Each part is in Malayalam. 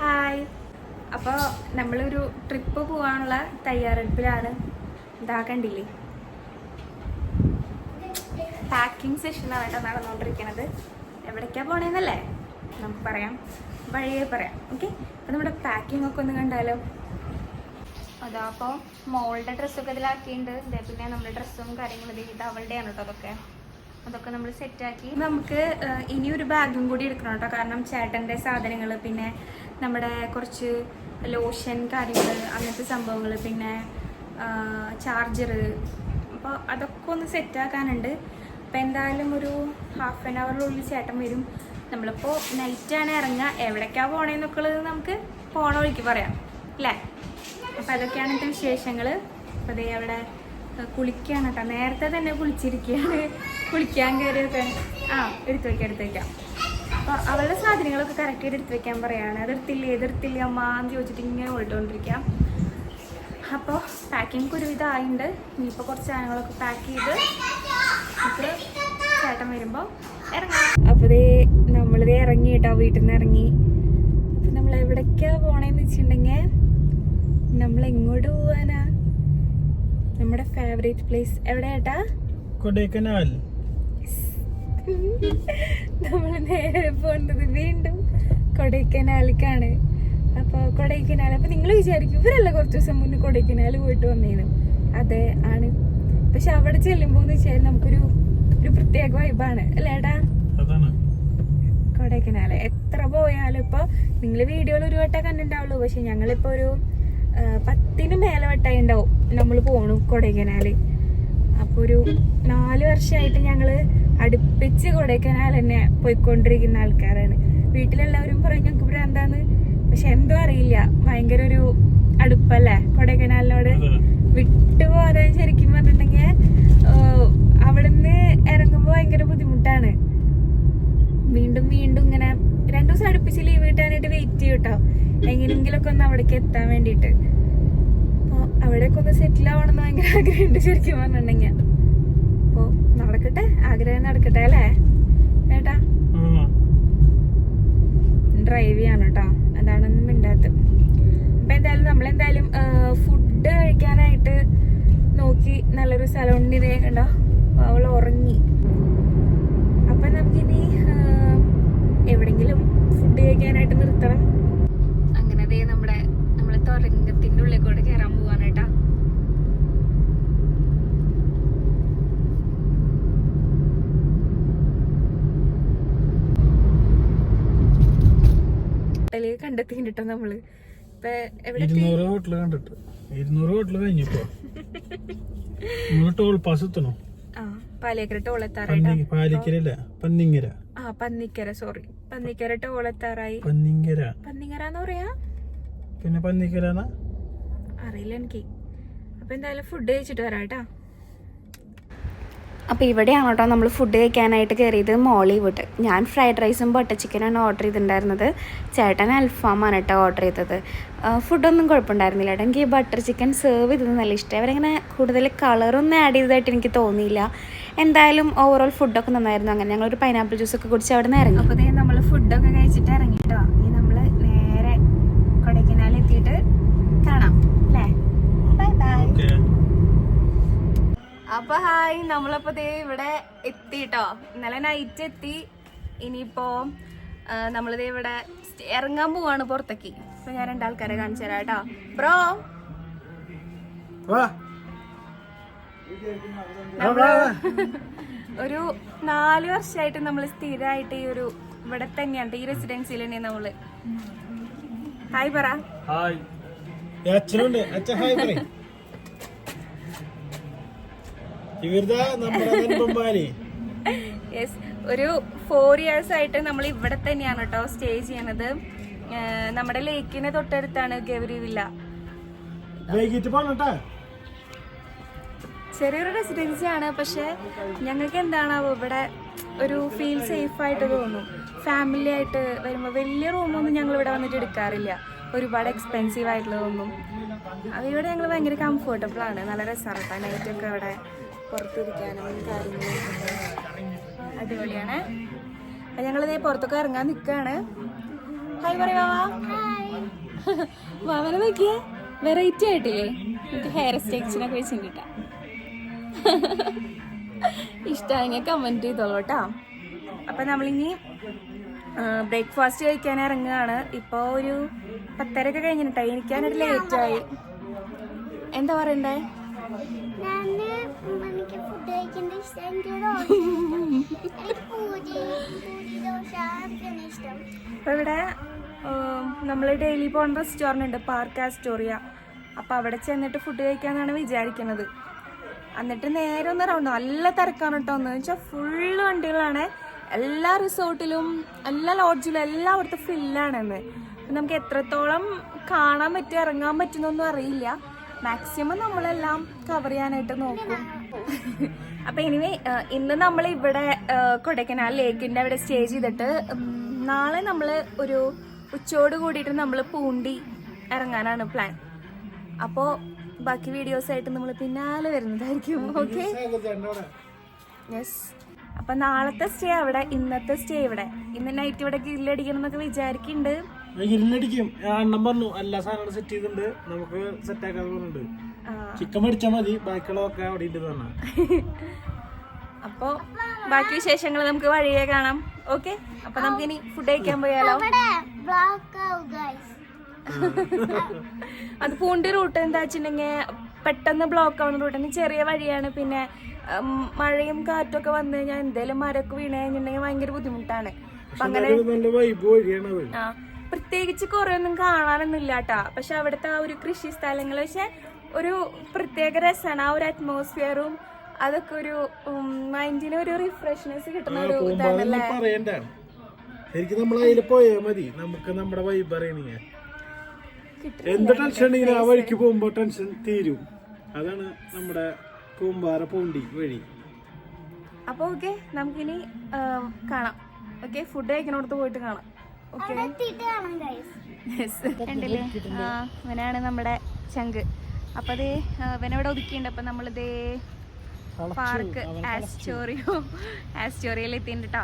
ഹായ് അപ്പോൾ നമ്മളൊരു ട്രിപ്പ് പോകാനുള്ള തയ്യാറെടുപ്പിലാണ്. ഇതാ കണ്ടില്ലേ? പാക്കിംഗ് സെഷനാണ് കേട്ടോ നടന്നുകൊണ്ടിരിക്കുന്നത് എവിടേക്കാണ് പോണേന്നല്ലേ? നമുക്ക് പറയാം. വഴിയെ പറയാം. ഓക്കെ അപ്പോൾ നമ്മുടെ പാക്കിംഗ് ഒക്കെ ഒന്ന് കണ്ടാലോ? അതാ അപ്പോൾ മോളുടെ ഡ്രസ്സൊക്കെ ഇതിലാക്കിയിട്ടുണ്ട്. പിന്നെ നമ്മുടെ ഡ്രസ്സും കാര്യങ്ങളും ഇത് അവളുടെയാണ് കേട്ടോ അതൊക്കെ. അതൊക്കെ നമ്മൾ സെറ്റാക്കി. നമുക്ക് ഇനി ഒരു ബാഗും കൂടി എടുക്കണം കേട്ടോ. കാരണം ചേട്ടന്റെ സാധനങ്ങൾ പിന്നെ നമ്മുടെ കുറച്ച് ലോഷൻ കാര്യങ്ങൾ അങ്ങനത്തെ സംഭവങ്ങൾ പിന്നെ ചാർജർ അപ്പോൾ അതൊക്കെ ഒന്ന് സെറ്റാക്കാനുണ്ട്. അപ്പോൾ എന്തായാലും ഒരു ഹാഫ് ആൻ അവറിനുള്ളിൽ ചേട്ടൻ വരും. നമ്മളിപ്പോൾ നൈറ്റാണ് ഇറങ്ങുക. എവിടേക്കാണ് പോണേന്നൊക്കെ ഉള്ളത് നമുക്ക് പോണ വഴിക്ക് പറയാം. അല്ലേ? അപ്പോൾ അതൊക്കെയാണ് എന്റെ വിശേഷങ്ങൾ അപ്പോൾ അതേ അവിടെ കുളിക്കുകയാണ് കേട്ടോ. നേരത്തെ തന്നെ കുളിച്ചിരിക്കുകയാണ്. കുളിക്കാൻ കയറിയൊക്കെ. ആ എടുത്തു വയ്ക്കാം എടുത്തു വയ്ക്കാം അപ്പോൾ അവളുടെ സാധനങ്ങളൊക്കെ കറക്റ്റ് ആയിട്ട് എടുത്തു വെക്കാൻ പറയാണ്. അതെടുത്തില്ല ഏതെടുത്തില്ല അമ്മ എന്ന് ചോദിച്ചിട്ട് ഇങ്ങനെ ഓടിക്കൊണ്ടിരിക്കാം അപ്പോൾ പാക്കിംഗ് ഒരുവിധം ആയിട്ടുണ്ട് ഇനിയിപ്പോൾ കുറച്ച് സാധനങ്ങളൊക്കെ പാക്ക് ചെയ്ത് ചേട്ടൻ വരുമ്പോൾ ഇറങ്ങാം. അപ്പോൾ ദേ നമ്മളിതേ ഇറങ്ങി കേട്ടോ വീട്ടിൽ നിന്ന് ഇറങ്ങി. നമ്മൾ എവിടേക്കാ പോണേന്ന് വെച്ചിട്ടുണ്ടെങ്കിൽ നമ്മൾ എങ്ങോട്ട് പോവാനാ? നമ്മുടെ ഫേവറേറ്റ് പ്ലേസ് എവിടെയാട്ടാ? കൊടൈക്കനാൽ. നമ്മൾ നേരെ പോകേണ്ടത് വീണ്ടും കൊടൈക്കനാലിക്കാണ്. അപ്പോൾ കൊടൈക്കനാൽ അപ്പോൾ നിങ്ങൾ വിചാരിക്കും ഇവരല്ല കുറച്ച് ദിവസം മുന്നേ കൊടൈക്കനാൽ പോയിട്ട് വന്നേനു അതെ ആണ്. പക്ഷെ അവിടെ ചെല്ലുമ്പോൾ എന്ന് വെച്ചാൽ നമുക്കൊരു ഒരു പ്രത്യേക വൈബാണ് അല്ലേ ഏട്ടാ? അതാണ്. കൊടൈക്കനാല്. എത്ര പോയാലും ഇപ്പോൾ നിങ്ങൾ വീഡിയോയിൽ ഒരു വട്ടം കണ്ടിട്ടുണ്ടാവുള്ളൂ. പക്ഷെ ഞങ്ങളിപ്പോൾ ഒരു പത്തിന് മേലെ വട്ടമായി ഉണ്ടാവും നമ്മൾ പോണു കൊടൈക്കനാല്. അപ്പോൾ ഒരു നാല് വർഷമായിട്ട് ഞങ്ങൾ അടുപ്പിച്ച് കൊടൈക്കനാൽ തന്നെ പോയിക്കൊണ്ടിരിക്കുന്ന ആൾക്കാരാണ്. വീട്ടിലെല്ലാവരും പറയും ഞങ്ങൾക്ക് ഇവിടെ എന്താന്ന്? പക്ഷെ എന്തോ അറിയില്ല. ഭയങ്കര ഒരു അടുപ്പല്ലേ കൊടൈക്കനാലിനോട്. വിട്ടുപോരാൻ ശരിക്കും പറഞ്ഞിട്ടുണ്ടെങ്കിൽ അവിടുന്ന് ഇറങ്ങുമ്പോൾ ഭയങ്കര ബുദ്ധിമുട്ടാണ്. വീണ്ടും വീണ്ടും ഇങ്ങനെ രണ്ടു ദിവസം അടുപ്പിച്ച് ലീവ് കിട്ടാനായിട്ട് വെയിറ്റ് ചെയ്യും കേട്ടോ എങ്ങനെയെങ്കിലൊക്കെ ഒന്ന് അവിടേക്ക് എത്താൻ വേണ്ടിയിട്ട്. അപ്പോൾ അവിടേക്ക് ഒന്ന് സെറ്റിൽ ആവണമെന്ന് ഭയങ്കര ആഗ്രഹമുണ്ട് ശരിക്കും പറഞ്ഞിട്ടുണ്ടെങ്കിൽ. നടക്കട്ടെ? ആഗ്രഹം നടക്കട്ടെ അല്ലേ? ഏട്ടാ? ഡ്രൈവ് ചെയ്യാണ് കേട്ടോ അതാണൊന്നും മിണ്ടാത്ത. അപ്പൊ എന്തായാലും നമ്മളെന്തായാലും ഫുഡ് കഴിക്കാനായിട്ട് നോക്കി നല്ലൊരു സ്ഥലം ഉണ്ട് ഇതേ കണ്ടോ? അവൾ ഉറങ്ങി. അപ്പൊ നമുക്കിനി എവിടെങ്കിലും ഫുഡ് കഴിക്കാനായിട്ട് നിർത്തണം അങ്ങനെ ദേ നമ്മുടെ നമ്മളെ തുരങ്കത്തിന്റെ ഉള്ളിൽ കൂടെ കയറാൻ പോവാണ് കേട്ടാ ഹോട്ടൽ നമ്മൾ? ഇരുന്നൂറ് ഹോട്ടൽ കണ്ടിട്ട്. ഇരുന്നൂറ് ഹോട്ടൽ കഴിഞ്ഞിപ്പോ. നമ്മൾ ടോൾ പാസ് എത്തണോ? ആ പാലേക്കര ടോളെത്താറായിട്ടാ പന്നി പാലിക്കരല്ല പന്നിങ്ങര. ആ പന്നിക്കര സോറി പന്നിക്കര ടോളെത്താറായി പന്നിങ്ങര. പന്നിക്കര എന്ന് പറയാ? പിന്നെ പന്നിക്കരാന്നാ? അറിയില്ല എനിക്ക്. അപ്പൊ എന്തായാലും ഫുഡ് കഴിച്ചിട്ട് വരാം കേട്ടാ. അപ്പോൾ ഇവിടെയാണ് കേട്ടോ നമ്മൾ ഫുഡ് കഴിക്കാനായിട്ട് കയറിയത് മോളിവുഡ്. ഞാൻ ഫ്രൈഡ് റൈസും ബട്ടർ ചിക്കനാണ് ഓർഡർ ചെയ്തിട്ടുണ്ടായിരുന്നത്. ചേട്ടൻ അൽഫാമാണ് കേട്ടോ ഓർഡർ ചെയ്തത്. ഫുഡൊന്നും കുഴപ്പമുണ്ടായിരുന്നില്ല കേട്ടോ. എനിക്ക് ബട്ടർ ചിക്കൻ സെർവ് ചെയ്തത് നല്ല ഇഷ്ടമായി അവരങ്ങനെ കൂടുതൽ കളറൊന്നും ആഡ് ചെയ്തതായിട്ട് എനിക്ക് തോന്നിയില്ല. എന്തായാലും ഓവറോൾ ഫുഡൊക്കെ നന്നായിരുന്നു. അങ്ങനെ ഞങ്ങളൊരു പൈനാപ്പിൾ ജ്യൂസൊക്കെ കുടിച്ച് അവിടെ നിന്ന് ഇറങ്ങി അപ്പോൾ നമ്മൾ ഫുഡൊക്കെ കഴിച്ചിട്ട് ഇറങ്ങി ഈ നമ്മൾ നേരെ കൊടൈക്കനാൽ എത്തിയിട്ട് കാണാം അല്ലേ ബൈ ബൈ ഓക്കെ അപ്പൊ ഹായ് നമ്മളപ്പോ ദേ ഇവിടെ എത്തി കേട്ടോ ഇന്നലെ നൈറ്റ് എത്തി. ഇനിയിപ്പോ നമ്മളിത് ഇവിടെ ഇറങ്ങാൻ പോവാണ് പുറത്തേക്ക്. അപ്പൊ ഞാൻ രണ്ടാൾക്കാരെ കാണിച്ചു തരാം കേട്ടോ. ബ്രോ. വാ. ഒരു നാല് വർഷമായിട്ട് നമ്മൾ സ്ഥിരമായിട്ട് ഈ ഒരു ഇവിടെ തന്നെയാണ്. ഈ റെസിഡൻസിൽ തന്നെ നമ്മൾ. ഹായ് പറ. ഹായ്. അച്ഛനുണ്ട്. അച്ഛൻ ഹായ് പറയും. യെസ് ഒരു ഫോർ ഇയേഴ്സ് ആയിട്ട് നമ്മൾ ഇവിടെ തന്നെയാണ് കേട്ടോ സ്റ്റേ ചെയ്യണത്. നമ്മുടെ ലേക്കിന് തൊട്ടടുത്താണ് ഗൗരി വില്ല. ചെറിയൊരു റെസിഡൻസി ആണ് പക്ഷെ ഞങ്ങൾക്ക് എന്താണാവോ ഇവിടെ ഒരു ഫീൽ സേഫ് ആയിട്ട് തോന്നും. ഫാമിലി ആയിട്ട് വരുമ്പോൾ വലിയ റൂമൊന്നും ഞങ്ങൾ ഇവിടെ വന്നിട്ട് എടുക്കാറില്ല. ഒരുപാട് എക്സ്പെൻസീവ് ആയിട്ടുള്ളതൊന്നും അത് ഇവിടെ ഞങ്ങൾ ഭയങ്കര കംഫർട്ടബിൾ ആണ്. നല്ല രസമാണ് നൈറ്റ് ഒക്കെ ഇവിടെ പുറത്തിരിക്കാനും കാര്യങ്ങളും അടിപൊളിയാണ്. ഞങ്ങളിതേ പുറത്തൊക്കെ ഇറങ്ങാൻ നിൽക്കുകയാണ് ഹായ് പറയാ മാമനെ നോക്കിയേ. വെറൈറ്റി ആയിട്ടില്ലേ? എനിക്ക് ഹെയർ സ്റ്റേക്സിനൊക്കെ കിട്ടാം ഇഷ്ടമായി കമന്റ് ചെയ്തോളൂ കേട്ടോ അപ്പം നമ്മളിനി ബ്രേക്ക്ഫാസ്റ്റ് കഴിക്കാൻ ഇറങ്ങുകയാണ്. ഇപ്പോൾ ഒരു പത്തരയൊക്കെ കഴിഞ്ഞിട്ടുണ്ടായി എനിക്കാനൊരു ലേറ്റായി എന്താ പറയണ്ടേ? അപ്പോൾ ഇവിടെ നമ്മൾ ഡെയിലി പോകുന്ന റെസ്റ്റോറന്റ് ഉണ്ട് പാർക്ക് ആസ്റ്റോറിയ. അപ്പോൾ അവിടെ ചെന്നിട്ട് ഫുഡ് കഴിക്കാമെന്നാണ് വിചാരിക്കുന്നത് എന്നിട്ട് നേരെ ഒന്ന് റൗണ്ട് നല്ല തിരക്കാണ് കേട്ടോ എന്ന് വെച്ചാൽ ഫുള്ള് വണ്ടികളാണ്. എല്ലാ റിസോർട്ടിലും എല്ലാ ലോഡ്ജിലും എല്ലാം അവിടുത്തെ ഫില്ലാണെന്ന് നമുക്ക് എത്രത്തോളം കാണാൻ പറ്റും ഇറങ്ങാൻ പറ്റുന്നൊന്നും അറിയില്ല. മാക്സിമം നമ്മളെല്ലാം കവർ ചെയ്യാനായിട്ട് നോക്കും. അപ്പൊ ഇനി ഇന്ന് നമ്മൾ ഇവിടെ കൊടൈക്കനാൽ ലേക്കിന്റെ അവിടെ സ്റ്റേ ചെയ്തിട്ട് നാളെ നമ്മൾ ഒരു ഉച്ചയോട് കൂടിയിട്ട് നമ്മൾ പൂണ്ടി ഇറങ്ങാനാണ് പ്ലാൻ അപ്പോ ബാക്കി വീഡിയോസ് ആയിട്ട് നമ്മൾ പിന്നാലെ വരുന്നതായിരിക്കും ഓക്കെ യെസ് അപ്പൊ നാളത്തെ സ്റ്റേ അവിടെ ഇന്നത്തെ സ്റ്റേ ഇവിടെ. ഇന്ന് നൈറ്റ് ഇവിടെ ഗ്രില്ലടിക്കണം എന്നൊക്കെ വിചാരിക്കുന്നുണ്ട് പറഞ്ഞു എല്ലാ സാധനങ്ങളും സെറ്റ് ചെയ്തിട്ടുണ്ട്. നമുക്ക് സെറ്റ് ആക്കാതെ ചിക്കൻ മേടിച്ചാൽ മതി ബാക്കിയുള്ളതൊക്കെ അവിടെ ഉണ്ട് തന്നെ. അപ്പൊ ബാക്കി വിശേഷങ്ങൾ നമുക്ക് വഴിയെ കാണാം. ഓക്കെ അപ്പൊ നമുക്ക് ഇനി ഫുഡ് കഴിക്കാൻ പോയാലോ? ഇവിടെ ബ്ലോക്ക് ആവും ഗൈസ് അത് പൂണ്ടി റൂട്ട് എന്താ വെച്ചിട്ടുണ്ടെങ്കിൽ പെട്ടെന്ന് ബ്ലോക്ക് ആവുന്ന റൂട്ട് ചെറിയ വഴിയാണ്. പിന്നെ മഴയും കാറ്റും ഒക്കെ വന്നു കഴിഞ്ഞാൽ എന്തേലും മരമൊക്കെ വീണ് കഴിഞ്ഞിട്ടുണ്ടെങ്കിൽ ഭയങ്കര ബുദ്ധിമുട്ടാണ്. അപ്പൊ അങ്ങനെ ആ പ്രത്യേകിച്ച് കുറെ ഒന്നും കാണാനൊന്നുമില്ല കേട്ടാ പക്ഷെ അവിടുത്തെ ആ ഒരു കൃഷി സ്ഥലങ്ങൾ പക്ഷെ ഒരു പ്രത്യേക രസമാണ് ആ ഒരു അറ്റ്മോസ്ഫിയറും അതൊക്കെ ഒരു മൈൻഡിന് ഒരു റിഫ്രഷ്നെസ് കിട്ടുന്ന ഒരു ഇതാണല്ലേ ശരിക്കും നമ്മൾ അതിൽ പോയാൽ മതി. നമുക്ക് നമ്മുടെ വൈബ് അറിയണേ എന്ത് ടെൻഷൻ ഉണ്ടെങ്കിലും ആ വഴിക്ക് പോകുമ്പോൾ ടെൻഷൻ തീരും. അതാണ് നമ്മുടെ കൂമ്പാറ പൂണ്ടി വഴി. അപ്പൊ ഓക്കെ നമുക്കിനി കാണാം. ഓക്കെ ഫുഡ് കഴിക്കണോടത്ത് പോയിട്ട് കാണാം. ഓക്കെ കണ്ടില്ലേ? ആ ഇവനാണ് നമ്മുടെ ചങ്ക്. അപ്പൊ അതേ ഇവനവിടെ ഒതുക്കിയിട്ടുണ്ട് അപ്പൊ നമ്മളിതേ പാർക്ക് ആസ്റ്റോറിയോ ആസ്റ്റോറിയയിൽ എത്തിയിട്ടുണ്ട് കേട്ടോ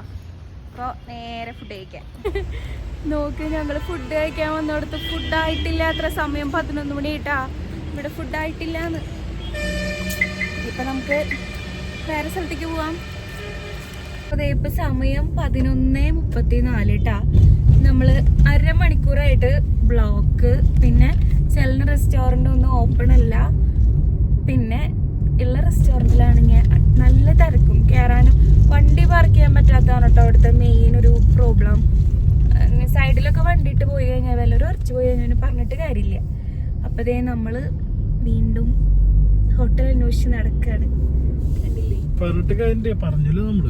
അപ്പോൾ നേരെ ഫുഡ് കഴിക്കാൻ നോക്ക് ഞങ്ങൾ ഫുഡ് കഴിക്കാൻ വന്നിടത്ത് ഫുഡായിട്ടില്ല അത്ര സമയം പതിനൊന്ന് മണി കിട്ടാ ഇവിടെ ഫുഡായിട്ടില്ല എന്ന് ഇപ്പം നമുക്ക് വേറെ സ്ഥലത്തേക്ക് പോവാം. അതെ ഇപ്പം സമയം പതിനൊന്ന് മുപ്പത്തി നാല് കേട്ടാ നമ്മൾ അരമണിക്കൂറായിട്ട് ബ്ലോക്ക് പിന്നെ ചെലന റെസ്റ്റോറന്റ് ഒന്നും ഓപ്പൺ അല്ല. പിന്നെ ഉള്ള റെസ്റ്റോറന്റിലാണെങ്കിൽ നല്ല തിരക്കും. കയറാനും വണ്ടി പാർക്ക് ചെയ്യാൻ പറ്റാത്തതാണ് കേട്ടോ അവിടുത്തെ മെയിൻ ഒരു പ്രോബ്ലം സൈഡിലൊക്കെ വണ്ടി ഇട്ട് പോയി കഴിഞ്ഞാൽ വല്ലവരും ഉറച്ചു പോയി കഴിഞ്ഞാൽ പറഞ്ഞിട്ട് കാര്യമില്ല. അപ്പോൾ ദേ നമ്മൾ വീണ്ടും ഹോട്ടൽ അന്വേഷിച്ച് നടക്കുകയാണ് പറഞ്ഞിട്ട് പറഞ്ഞല്ലോ നമ്മൾ?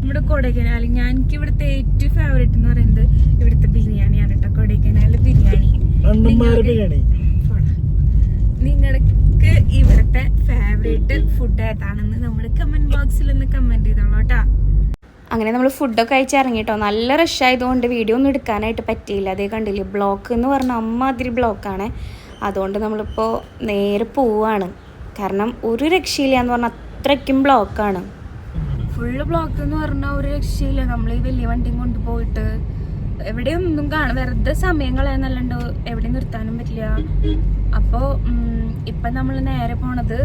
നമ്മുടെ കൊടൈക്കനാൽ ഞാൻ എനിക്ക് ഇവിടുത്തെ ഏറ്റവും ഫേവറേറ്റ് എന്ന് പറയുന്നത് ഇവിടുത്തെ ബിരിയാണിയാണ് കേട്ടോ. കൊടൈക്കനാലിലെ ബിരിയാണി. ബിരിയാണി. നിങ്ങൾക്ക് ഇവിടുത്തെ ഫേവറേറ്റ് ഫുഡ് ഏതാണെന്ന് നമ്മൾ കമന്റ് ബോക്സിൽ ഒന്ന് കമന്റ് ചെയ്തോളൂ കേട്ടോ. അങ്ങനെ നമ്മൾ ഫുഡൊക്കെ അയച്ച് ഇറങ്ങിയിട്ടോ നല്ല റഷ് ആയതുകൊണ്ട് വീഡിയോ ഒന്നും എടുക്കാനായിട്ട് പറ്റിയില്ല. അതേ കണ്ടില്ലേ ബ്ലോക്ക് എന്ന് പറഞ്ഞ അമ്മാതിരി ബ്ലോക്കാണ് അതുകൊണ്ട് നമ്മളിപ്പോൾ നേരെ പോവാണ്. കാരണം ഒരു രക്ഷയില്ല എന്ന് പറഞ്ഞാൽ അത്രയ്ക്കും ബ്ലോക്കാണ് ഫുള്ള് ബ്ലോക്ക് എന്ന് പറഞ്ഞാൽ ഒരു രക്ഷയില്ല. നമ്മൾ ഈ വലിയ വണ്ടിയും കൊണ്ടുപോയിട്ട് എവിടെയൊന്നും കാണാൻ വെറുതെ സമയം കളയാന്നല്ലാണ്ട് എവിടെ നിർത്താനും പറ്റില്ല. അപ്പോൾ ഇപ്പം നമ്മൾ നേരെ പോണത്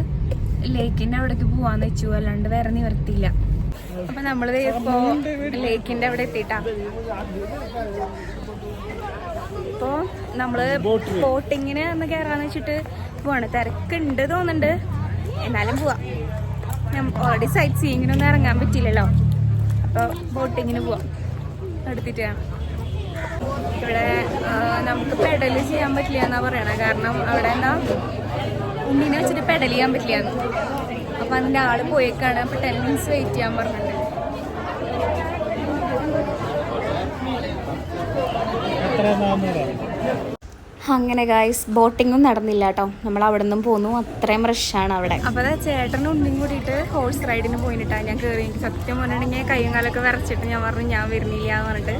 ലേക്കിന്റെ അവിടേക്ക് പോവാന്ന് വെച്ചു. അല്ലാണ്ട് വേറെ നിവർത്തിയില്ല അപ്പൊ നമ്മൾ ഇപ്പോ ലേക്കിന്റെ അവിടെ എത്തിട്ടാ ഇപ്പോ നമ്മൾ ബോട്ടിങ്ങിന് ഒന്ന് കയറാന്ന് വെച്ചിട്ട് പോവാണ്. തിരക്കുണ്ട് തോന്നുന്നുണ്ട്. എന്നാലും പോവാം. ഓൾറെഡി സൈറ്റ് സീയിങ്ങിനൊന്നും ഇറങ്ങാൻ പറ്റില്ലല്ലോ അപ്പൊ ബോട്ടിങ്ങിന് പോവാം. എടുത്തിട്ട് ഇവിടെ നമുക്ക് പെഡൽ ചെയ്യാൻ പറ്റില്ല എന്നാ പറയണേ. കാരണം അവിടെ എന്താ ഉണ്ണിനെ വെച്ചിട്ട് പെഡൽ ചെയ്യാൻ പറ്റില്ല എന്ന് അപ്പൊ അതിന്റെ ആൾ പോയേക്കാണ്. അപ്പൊ ടെൻ മിനിറ്റ്സ് വെയിറ്റ് ചെയ്യാൻ പറഞ്ഞിട്ടുണ്ട് അങ്ങനെ ഗായ്സ് ബോട്ടിങ്ങും നടന്നില്ല കേട്ടോ. നമ്മൾ അവിടെ നിന്നും പോന്നു. അത്രയും റഷാണ് അവിടെ. അപ്പൊ അതാ ചേട്ടനും ഉണ്ണിയും കൂടിയിട്ട് ഹോഴ്സ് റൈഡിന് പോയിട്ടാ ഞാൻ കയറി എനിക്ക് സത്യം പറഞ്ഞിട്ടുണ്ടെങ്കിൽ കൈയും കാലൊക്കെ വിറച്ചിട്ട് ഞാൻ പറഞ്ഞു ഞാൻ വരുന്നില്ല എന്ന് പറഞ്ഞിട്ട്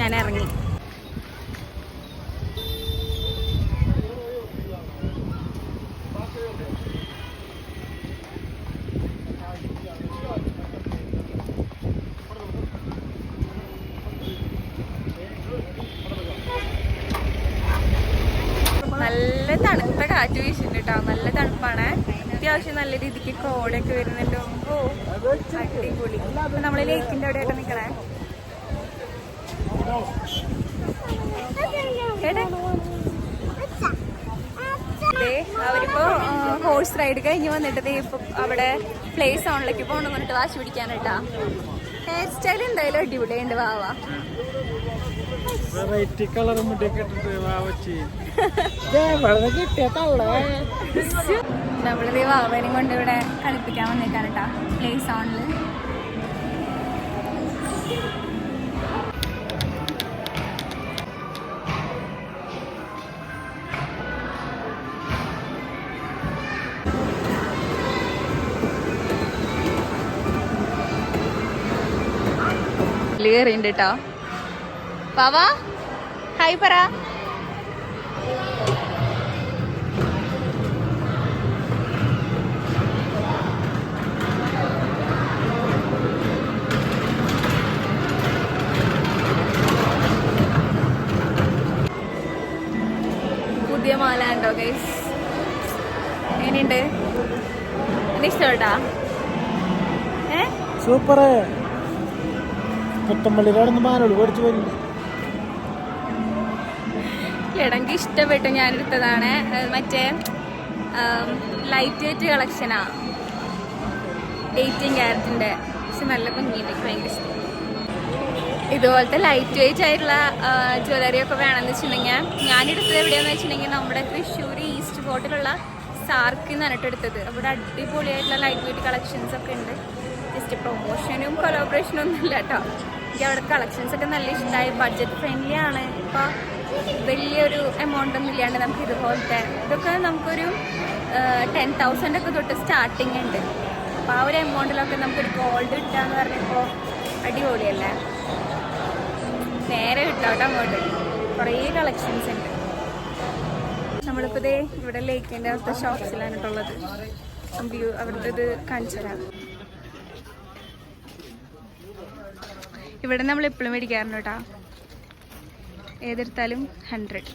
ഞാൻ ഇറങ്ങി. നല്ല തണുത്ത കാറ്റ് വീശുന്നുണ്ട് കേട്ടോ നല്ല തണുപ്പാണ്. അത്യാവശ്യം നല്ല രീതിക്ക് കോടൊക്കെ വരുന്നുണ്ട്. ഓ അടിപൊളി. അപ്പൊ നമ്മൾ ലേക്കിന്റെ അവിടെയൊക്കെ നിക്കണേ. എവിടെ? ദേ, അവരിപ്പോ ഹോഴ്സ് റൈഡ് കഴിഞ്ഞ് വന്നിട്ട് ഇപ്പൊ അവിടെ പ്ലേസ് സോണിലേക്ക് പോകണം പറഞ്ഞിട്ട് വാശി പിടിക്കാനായിട്ടാ. ഹെയർ സ്റ്റൈൽ എന്തായാലും അടിപൊളിയുണ്ട് വാവ വെറൈറ്റി കളർ മുടിയൊക്കെ ഇട്ടിട്ട് വാവച്ചി നമ്മളിത് വാവനും കൊണ്ട് ഇവിടെ കളിപ്പിക്കാൻ വന്നേക്കാണ് കേട്ടാ പ്ലേ സോണിൽ കയറിണ്ട് കേട്ടോ വാവാ. ഹായ് പറ. പുതിയ മാല ഉണ്ടോ ഗൈസ് എങ്ങനെയുണ്ട്? ഇഷ്ടപ്പെട്ടാ? സൂപ്പർ കൊത്തമ്പള്ളിയുടെ അവിടെ നിന്ന് മാനോട് എനിക്ക് ഇഷ്ടപ്പെട്ടു ഞാൻ എടുത്തതാണ്. മറ്റേ ലൈറ്റ് വെയിറ്റ് കളക്ഷനാ എയ്റ്റീൻ ക്യാരറ്റിന്റെ പക്ഷെ നല്ല എനിക്ക് ഭയങ്കര ഇഷ്ടം. ഇതുപോലത്തെ ലൈറ്റ് വെയിറ്റ് ആയിട്ടുള്ള ജ്വല്ലറി ഒക്കെ വേണമെന്ന് വെച്ചിട്ടുണ്ടെങ്കിൽ ഞാൻ എടുത്തത് എവിടെയാന്ന് വെച്ചിട്ടുണ്ടെങ്കിൽ നമ്മുടെ തൃശ്ശൂർ ഈസ്റ്റ് ഫോർട്ടിലുള്ള സാർക്ക് എന്നിട്ട് എടുത്തത്. അവിടെ അടിപൊളിയായിട്ടുള്ള ലൈറ്റ് വെയിറ്റ് കളക്ഷൻസ് ഒക്കെ ഉണ്ട്. ജസ്റ്റ് പ്രൊമോഷനും കൊളാബറേഷനും ഒന്നും ഇല്ല കേട്ടോ. എനിക്ക് അവിടെ കളക്ഷൻസ് ഒക്കെ നല്ല ഇഷ്ടമായി. ബഡ്ജറ്റ് ഫ്രണ്ട്ലി ആണ്. ഇപ്പോൾ വലിയൊരു എമൗണ്ട് ഒന്നും ഇല്ലാണ്ട് നമുക്ക് ഇതുപോലത്തെ ഇതൊക്കെ നമുക്കൊരു ടെൻ തൗസൻഡ് ഒക്കെ തൊട്ട് സ്റ്റാർട്ടിങ് ഉണ്ട്. അപ്പോൾ ആ ഒരു എമൗണ്ടിലൊക്കെ നമുക്കൊരു ഗോൾഡ് കിട്ടാന്ന് പറഞ്ഞപ്പോൾ അടിപൊളിയല്ലേ? നേരെ കിട്ടോട്ടോ അങ്ങോട്ട്. കുറേ കളക്ഷൻസ് ഉണ്ട്. നമ്മളിപ്പോൾ ദേ ഇവിടെ ലേക്കിന്റെ അവിടുത്തെ ഷോപ്സിലാണ് അവിടുത്തെ ഇത് കാണിച്ചു തരാം. ഇവിടെ നമ്മൾ എപ്പോഴും മേടിക്കാറുണ്ട് കേട്ടോ. ഏതെടുത്താലും ഹൺഡ്രഡ്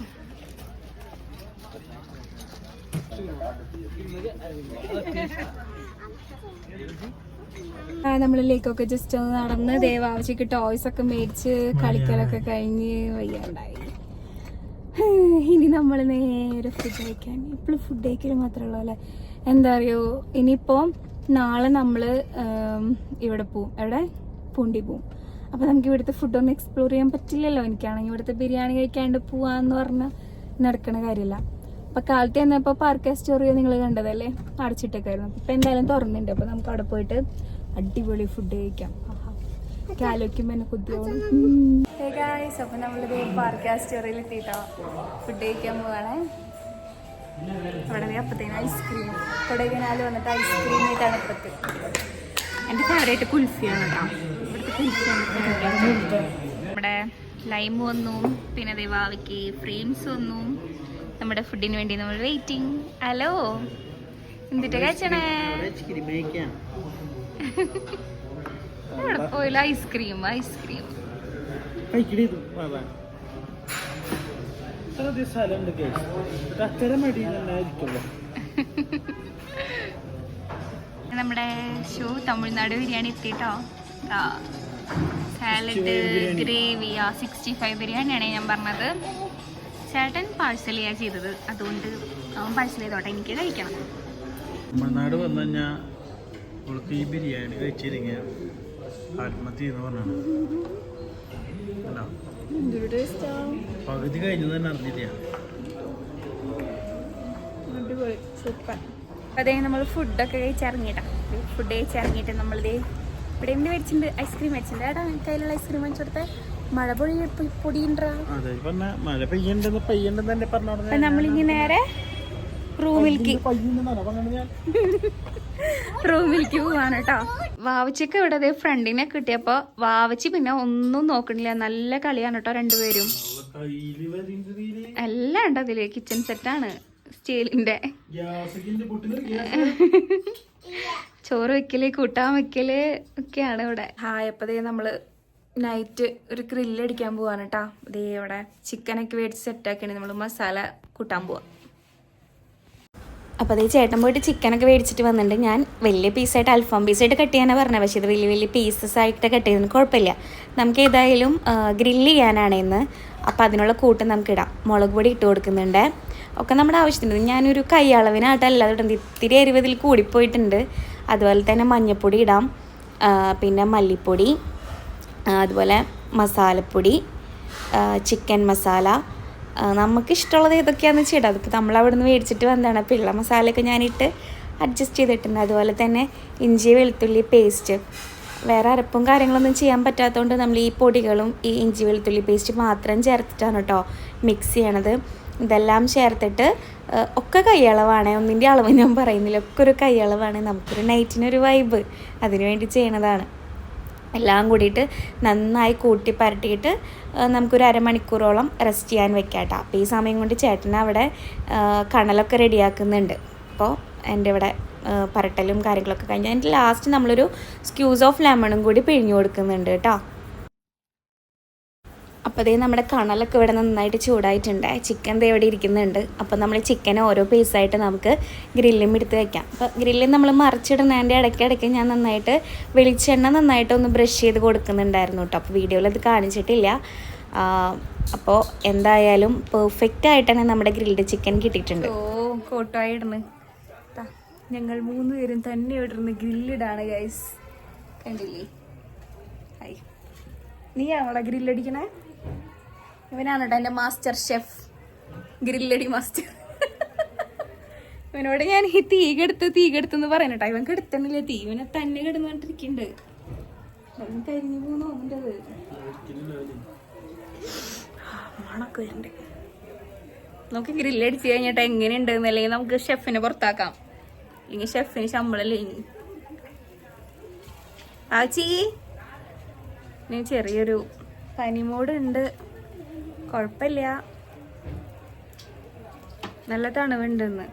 നമ്മളിലേക്കൊക്കെ ജസ്റ്റ് ഒന്ന് നടന്ന് ദേവാവശ്യക്ക് ടോയ്സ് ഒക്കെ മേടിച്ച് കളിക്കലൊക്കെ കഴിഞ്ഞ് വയ്യാണ്ടായി. ഇനി നമ്മൾ നേരെ ഫുഡ് കഴിക്കാൻ. ഇപ്പോഴും ഫുഡ് കഴിക്കൽ മാത്രമേ ഉള്ളൂ അല്ലേ? എന്താ പറയുക ഇനിയിപ്പോൾ നാളെ നമ്മൾ ഇവിടെ പോവും. എവിടെ? പൂണ്ടി പോവും. അപ്പോൾ നമുക്ക് ഇവിടുത്തെ ഫുഡൊന്നും എക്സ്പ്ലോർ ചെയ്യാൻ പറ്റില്ലല്ലോ. എനിക്കാണെങ്കിൽ ഇവിടുത്തെ ബിരിയാണി കഴിക്കാണ്ട് പോവാന്ന് പറഞ്ഞാൽ നടക്കണ കാര്യമില്ല അപ്പോൾ കാലത്ത് ചെന്നപ്പോൾ പാർക്ക് സ്റ്റോറിയ നിങ്ങൾ കണ്ടതല്ലേ? അടച്ചിട്ടൊക്കെയായിരുന്നു ഇപ്പം എന്തായാലും തുറന്നിട്ടുണ്ട് അപ്പോൾ നമുക്ക് അവിടെ പോയിട്ട് അടിപൊളി ഫുഡ് കഴിക്കാം. ആലോചിക്കുമ്പോൾ എന്നെ കുത്തിയോളും. അപ്പോൾ നമ്മളിത് പാർക്ക് സ്റ്റോറിയിൽ എത്തിയിട്ടോ ഫുഡ് കഴിക്കാൻ പോവാണേ. അവിടെ ദേ അപ്പത്തേനും ഐസ്ക്രീം കൊടൈക്കനാൽ വന്നിട്ട് ഐസ്ക്രീം തണുപ്പത്ത് എന്റെ ഫേവറേറ്റ് കുൽഫിയാണ് കേട്ടോ. ഇവിടുത്തെ കുൽഫിയാണ് നമ്മുടെ ലൈം വന്നു പിന്നെ ദേവാവിക്ക് ഫ്രെയിംസ് വന്നു. നമ്മുടെ ഫുഡിന് വേണ്ടി നമ്മൾ വെയിറ്റിംഗ്. ഹലോ എന്തിട്ട് കഴിച്ചണേ? അവിടെ പോയില്ല? Ice cream ice cream. ഇത്ര ദിവസം കേസ് അക്കര മടിയിൽ തന്നെ ആയിരിക്കുമല്ലോ നമ്മുടെ ഷോ തമിഴ്നാട് ബിരിയാണി എത്തിട്ടോ. സാലഡ്. ഗ്രേവി ആ സിക്സ്റ്റി ഫൈവ് ബിരിയാണിയാണ് ഞാൻ പറഞ്ഞത്. ചേട്ടൻ പാഴ്സൽ ചെയ്യാ ചെയ്തത്. അതുകൊണ്ട് അവൻ പാഴ്സൽ ചെയ്തോട്ടെ എനിക്ക് കഴിക്കണം. തമിഴ്നാട് വന്നു കഴിഞ്ഞാൽ അവൾക്ക് ഈ ബിരിയാണി കഴിച്ചില്ലെങ്കിൽ ആത്മഹത്യ എന്ന് പറഞ്ഞാണ്. പകുതി കഴിഞ്ഞു തന്നെ അറിഞ്ഞില്ല. അടിപൊളി. സൂപ്പർ അതേ നമ്മൾ ഫുഡൊക്കെ കഴിച്ചിറങ്ങിയിട്ടാ. ഫുഡ് കഴിച്ചിറങ്ങിയിട്ട് നമ്മളിത് ഇവിടെ എന്ത് മേടിച്ചിട്ടുണ്ട്? ഐസ്ക്രീം മേടിച്ചിട്ടുണ്ട്. ഏടാ കയ്യിലുള്ള ഐസ്ക്രീം മേടിച്ചു കൊടുത്തേ. മഴ പൊടി പൊടിയുണ്ടാ? അതെ അപ്പൊ നമ്മളിനി നേരെ റൂമിലേക്ക് റൂമിലേക്ക് പോവാണ് കേട്ടോ വാവച്ചിക്ക് ഇവിടെ ദേ ഫ്രണ്ടിനെ കിട്ടിയപ്പോ വാവച്ചി പിന്നെ ഒന്നും നോക്കണില്ല. നല്ല കളിയാണ് കേട്ടോ രണ്ടുപേരും. എല്ലാം ഉണ്ട് അതിൽ കിച്ചൺ സെറ്റാണ് സ്റ്റീലിന്റെ ചോറ് വെക്കൽ കൂട്ടാൻ വെക്കൽ ഒക്കെയാണ് ഇവിടെ. ഹായ് അപ്പൊ ദേ നമ്മൾ നൈറ്റ് ഒരു ക്രില്ല് അടിക്കാൻ പോവാണ് കേട്ടാ ദേ ഇവിടെ ചിക്കനൊക്കെ മേടിച്ച് സെറ്റാക്കിയാണ് നമ്മൾ മസാല കൂട്ടാൻ പോവാ. അപ്പോൾ അതേ ചേട്ടൻ പോയിട്ട് ചിക്കനൊക്കെ മേടിച്ചിട്ട് വന്നിട്ടുണ്ട് ഞാൻ വലിയ പീസായിട്ട് അൽഫാം പീസായിട്ട് കട്ട് ചെയ്യാനാണ് പറഞ്ഞത് പക്ഷേ ഇത് വലിയ വലിയ പീസസ് ആയിട്ട് കട്ട് ചെയ്തതിന് കുഴപ്പമില്ല. നമുക്ക് ഏതായാലും ഗ്രില്ല് ചെയ്യാനാണ് ഇന്ന്. അപ്പോൾ അതിനുള്ള കൂട്ട് നമുക്ക് ഇടാം. മുളക് പൊടി ഇട്ട് കൊടുക്കുന്നുണ്ട്. ഒക്കെ നമ്മുടെ ആവശ്യത്തിന്. ഞാനൊരു കൈ അല്ലാതെ ഇടുന്നത് ഇത്തിരി എരിവതിൽ കൂടിപ്പോയിട്ടുണ്ട്. അതുപോലെ തന്നെ മഞ്ഞൾപ്പൊടി ഇടാം. പിന്നെ മല്ലിപ്പൊടി അതുപോലെ മസാലപ്പൊടി ചിക്കൻ മസാല നമുക്ക് ഇഷ്ടമുള്ളത് ഏതൊക്കെയാണെന്ന് വെച്ചാൽ ഇടാം. അതിപ്പോൾ നമ്മൾ അവിടെ നിന്ന് മേടിച്ചിട്ട് വന്നതാണ്. അപ്പോൾ ഉള്ള മസാലയൊക്കെ ഞാനിട്ട് അഡ്ജസ്റ്റ് ചെയ്തിട്ടുണ്ട്. അതുപോലെ തന്നെ ഇഞ്ചി വെളുത്തുള്ളി പേസ്റ്റ് വേറെ അരപ്പും കാര്യങ്ങളൊന്നും ചെയ്യാൻ പറ്റാത്തതുകൊണ്ട് നമ്മൾ ഈ പൊടികളും ഈ ഇഞ്ചി വെളുത്തുള്ളി പേസ്റ്റ് മാത്രം ചേർത്തിട്ടാണ് കേട്ടോ മിക്സ് ചെയ്യണത്. ഇതെല്ലാം ചേർത്തിട്ട് ഒക്കെ കൈയളവാണ്. ഒന്നിന്റെ അളവ് ഞാൻ പറയുന്നില്ല. ഒക്കെ ഒരു കൈയളവാണ്. നമുക്കൊരു നൈറ്റിനൊരു വൈബ് അതിനുവേണ്ടി ചെയ്യണതാണ്. എല്ലാം കൂടിയിട്ട് നന്നായി കൂട്ടി പരട്ടിയിട്ട് നമുക്കൊരു അരമണിക്കൂറോളം റെസ്റ്റ് ചെയ്യാൻ വെക്കാം കേട്ടോ അപ്പോൾ ഈ സമയം കൊണ്ട് ചേട്ടൻ അവിടെ കണലൊക്കെ റെഡിയാക്കുന്നുണ്ട്. അപ്പോൾ എന്റെ ഇവിടെ പരട്ടലും കാര്യങ്ങളൊക്കെ കഴിഞ്ഞ് അതിന്റെ ലാസ്റ്റ് നമ്മളൊരു സ്ക്യൂസ് ഓഫ് ലെമണും കൂടി പിഴിഞ്ഞു കൊടുക്കുന്നുണ്ട് കേട്ടോ. അപ്പോൾ അതേ നമ്മുടെ കണലൊക്കെ ഇവിടെ നന്നായിട്ട് ചൂടായിട്ടുണ്ട്. ചിക്കൻ ദേ ഇവിടെ ഇരിക്കുന്നുണ്ട്. അപ്പോൾ നമ്മൾ ചിക്കനെ ഓരോ പീസായിട്ട് നമുക്ക് ഗ്രില്ലും എടുത്ത് വയ്ക്കാം അപ്പോൾ ഗ്രില്ലും നമ്മൾ മറിച്ചിടുന്നതിന്റെ ഇടയ്ക്കിടയ്ക്ക് ഞാൻ നന്നായിട്ട് വെളിച്ചെണ്ണ നന്നായിട്ട് ഒന്ന് ബ്രഷ് ചെയ്ത് കൊടുക്കുന്നുണ്ടായിരുന്നു കേട്ടോ. അപ്പോൾ വീഡിയോയിൽ അത് കാണിച്ചിട്ടില്ല. അപ്പോൾ എന്തായാലും പെർഫെക്റ്റ് ആയിട്ടാണ് നമ്മുടെ ഗ്രിൽഡ് ചിക്കൻ കിട്ടിയിട്ടുണ്ട്. ഓ കോട്ടായി ഇടുന്നു ഞങ്ങൾ മൂന്ന് പേരും തന്നെ ഇടുന്ന ഗ്രില്ലിടാണ് ഗൈസ് കണ്ടില്ലേ? നീ അവളെ ഗ്രില്ലടിക്കണേ ഇവനാണ് കേട്ടോ എന്റെ മാസ്റ്റർ ഷെഫ് ഗ്രില്ലടി മാസ്റ്റർ ഇവനോട് ഞാൻ ഈ തീ കെടുത്ത് തീ കെടുത്തെന്ന് കേട്ടോ ഇവൻ കെടുത്തണില്ല തീ ഇവനെ തന്നെ കിടന്നുകൊണ്ടിരിക്കുന്നുണ്ട് അവൻ കരിഞ്ഞു പോകുന്നു അവന്റെത് മണക്ക് നമുക്ക് ഗ്രില്ലടിച്ച് കഴിഞ്ഞിട്ട് എങ്ങനെയുണ്ട് എന്നല്ലെങ്കിൽ നമുക്ക് ഷെഫിനെ പുറത്താക്കാം. ഇല്ലെങ്കിൽ ഷെഫിന് ശമ്പളം ഇനി ആച്ചി. ഇനി ചെറിയൊരു പനിമൂട് ഉണ്ട് കുഴപ്പമില്ല നല്ല തണുവുണ്ടെന്ന്.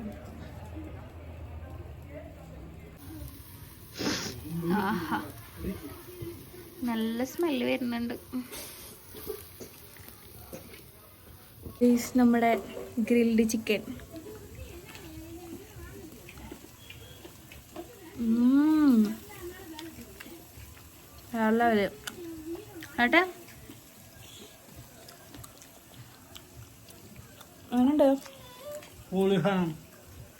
നല്ല സ്മെല്ല് വരുന്നുണ്ട്. നമ്മുടെ ഗ്രിൽഡ് ചിക്കൻ ഉം. നല്ല ഏട്ടാ അങ്ങനെയുണ്ടോ.